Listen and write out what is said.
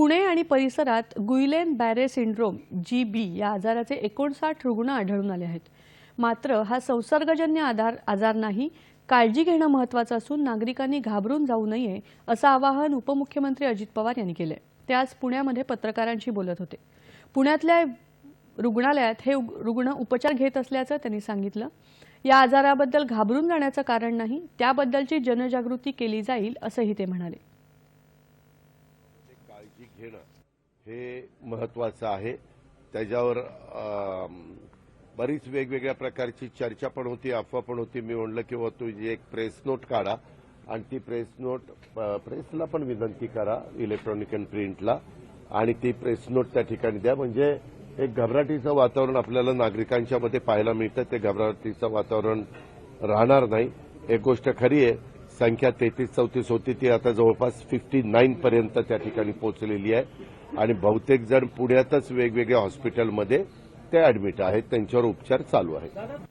पुणे आणि परिसरात गुईलेन बॅरे syndrome G B या आजाराचे एकोणसाठ रुग्ण आढळून आले आहेत. मात्र हा संसर्गजन्य आधार आजार नाही काळजी घेणं महत्त्वाचं असून नागरिकांनी घाबरून जाऊ नये असं आवाहन उपमुख्यमंत्री अजित पवार यांनी केलं ते आज पुण्यामध्ये पत्रकारांशी बोलत होते. पुण्यातल्या रुग्णालयात हे उग- रुग्ण उपचार घेत असल्याचं त्यांनी सांगितलं. या आजाराबद्दल घाबरून जाण्याचं कारण नाही त्याबद्दलची जनजागृती केली जाईल असंही ते म्हणाले. काळजी घेणं हे महत्वाचं आहे. त्याच्यावर बरीच वेगवेगळ्या प्रकारची चर्चा पण होती अफवा पण होती. मी म्हणलं की हो, बुवा तुझी एक प्रेस नोट काढा आणि ती प्रेस नोट प्रेसला पण विनंती करा इलेक्ट्रॉनिक अँड प्रिंटला आणि ती प्रेस नोट त्या ठिकाणी द्या. म्हणजे एक घबराटीचं वातावरण आपल्याला नागरिकांच्या मध्ये पाहायला मिळतं. ते घबराटीचं वातावरण राहणार नाही. एक गोष्ट खरी आहे संख्या तेहतीस चौतीस होती ती आता जवळपास फिफ्टी नाईन पर्यंत त्या ठिकाणी पोहोचलेली आहे. आणि बहुतेक जण पुण्यातच वेगवेगळ्या हॉस्पिटलमध्ये ते ऍडमिट आहेत. त्यांच्यावर उपचार चालू आहेत.